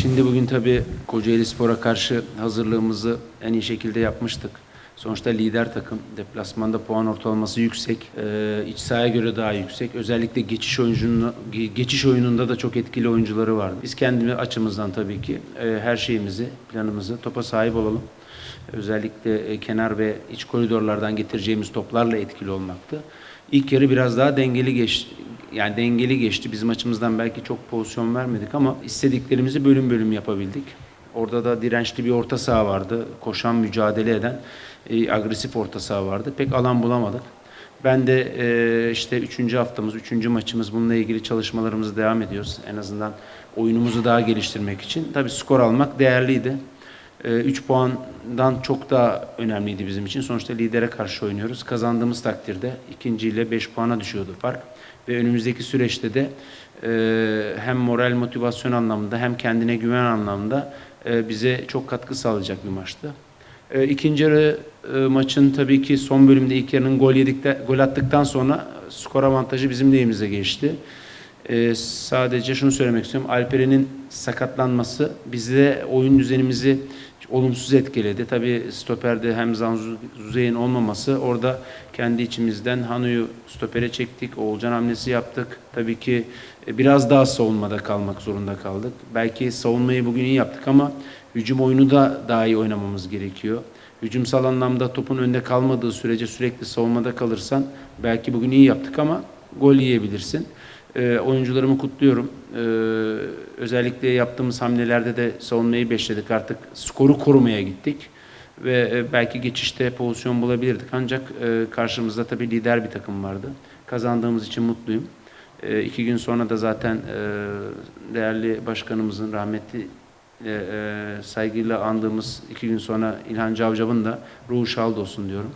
şimdi bugün tabii Kocaeli Spor'a karşı hazırlığımızı en iyi şekilde yapmıştık. Sonuçta lider takım. Deplasmanda puan ortalaması yüksek. Ee, iç sahaya göre daha yüksek. Özellikle geçiş oyuncunu, ge- geçiş oyununda da çok etkili oyuncuları vardı. Biz kendi açımızdan tabii ki e, her şeyimizi, planımızı topa sahip olalım. Özellikle e, kenar ve iç koridorlardan getireceğimiz toplarla etkili olmaktı. İlk yarı biraz daha dengeli geçti. Yani dengeli geçti. Bizim açımızdan belki çok pozisyon vermedik ama istediklerimizi bölüm bölüm yapabildik. Orada da dirençli bir orta saha vardı. Koşan, mücadele eden, e, agresif orta saha vardı. Pek alan bulamadık. Ben de e, işte üçüncü haftamız, üçüncü maçımız bununla ilgili çalışmalarımızı devam ediyoruz. En azından oyunumuzu daha geliştirmek için. Tabii skor almak değerliydi. 3 puandan çok daha önemliydi bizim için. Sonuçta lidere karşı oynuyoruz. Kazandığımız takdirde ikinciyle 5 puana düşüyordu fark. Ve önümüzdeki süreçte de e, hem moral motivasyon anlamında hem kendine güven anlamında e, bize çok katkı sağlayacak bir maçtı. E, İkinci yarı maçın tabii ki son bölümde ilk yarının gol yedikte, gol attıktan sonra skor avantajı bizim lehimize geçti. Ee, sadece şunu söylemek istiyorum. Alperen'in sakatlanması bizde oyun düzenimizi olumsuz etkiledi. Tabii stoperde hem Zanzu Zuzey'in olmaması orada kendi içimizden Hanu'yu stopere çektik. Oğulcan hamlesi yaptık. Tabii ki e, biraz daha savunmada kalmak zorunda kaldık. Belki savunmayı bugün iyi yaptık ama hücum oyunu da daha iyi oynamamız gerekiyor. Hücumsal anlamda topun önde kalmadığı sürece sürekli savunmada kalırsan belki bugün iyi yaptık ama gol yiyebilirsin. Ee, oyuncularımı kutluyorum. Ee, özellikle yaptığımız hamlelerde de savunmayı beşledik. Artık skoru korumaya gittik. Ve e, belki geçişte pozisyon bulabilirdik. Ancak e, karşımızda tabii lider bir takım vardı. Kazandığımız için mutluyum. E, iki gün sonra da zaten e, değerli başkanımızın rahmetli e, e, saygıyla andığımız iki gün sonra İlhan Cavcav'ın da ruhu şad olsun diyorum.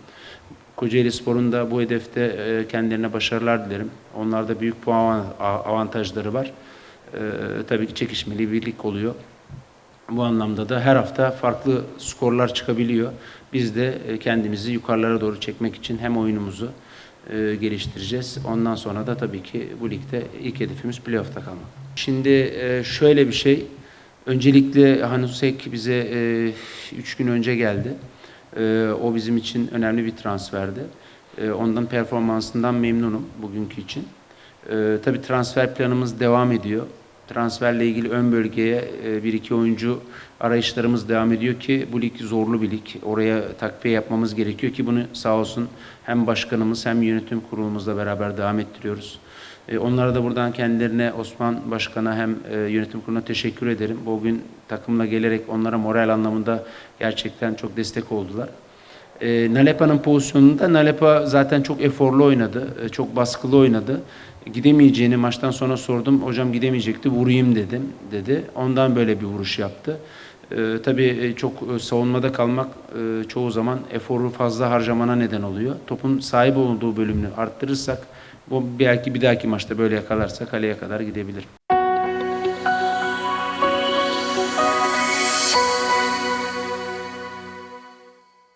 Kocaeli Spor'un da bu hedefte e, kendilerine başarılar dilerim. Onlarda büyük puan avantajları var. E, tabii ki çekişmeli bir lig oluyor. Bu anlamda da her hafta farklı skorlar çıkabiliyor. Biz de e, kendimizi yukarılara doğru çekmek için hem oyunumuzu geliştireceğiz. Ondan sonra da tabii ki bu ligde ilk hedefimiz playoff'ta kalmak. Şimdi şöyle bir şey. Öncelikle Hanusek bize 3 gün önce geldi. E, o bizim için önemli bir transferdi. E, ondan performansından memnunum bugünkü için. E, tabii transfer planımız devam ediyor. Transferle ilgili ön bölgeye e, bir iki oyuncu arayışlarımız devam ediyor ki bu lig zorlu bir lig. Oraya takviye yapmamız gerekiyor ki bunu sağ olsun hem başkanımız hem yönetim kurulumuzla beraber devam ettiriyoruz. E, Onlara da buradan kendilerine Osman Başkan'a hem e, yönetim kuruluna teşekkür ederim. Bugün takımla gelerek onlara moral anlamında gerçekten çok destek oldular. Nalepa'nın pozisyonunda Nalepa zaten çok eforlu oynadı, çok baskılı oynadı. Gidemeyeceğini maçtan sonra sordum. Hocam gidemeyecekti, vurayım dedim dedi. Ondan böyle bir vuruş yaptı. E, tabii çok e, savunmada kalmak e, çoğu zaman eforu fazla harcamana neden oluyor. Topun sahip olduğu bölümünü arttırırsak bu belki bir dahaki maçta böyle yakalarsak kaleye kadar gidebilir.